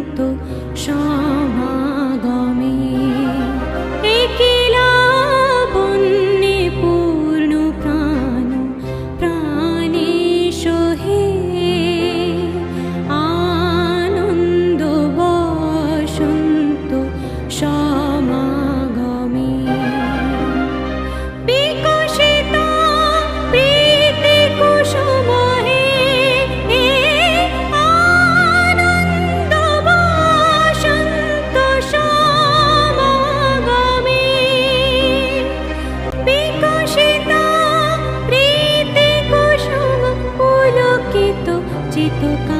শান্ত বিকশিতা প্রীতি কুসুম পুলকিত চিতকা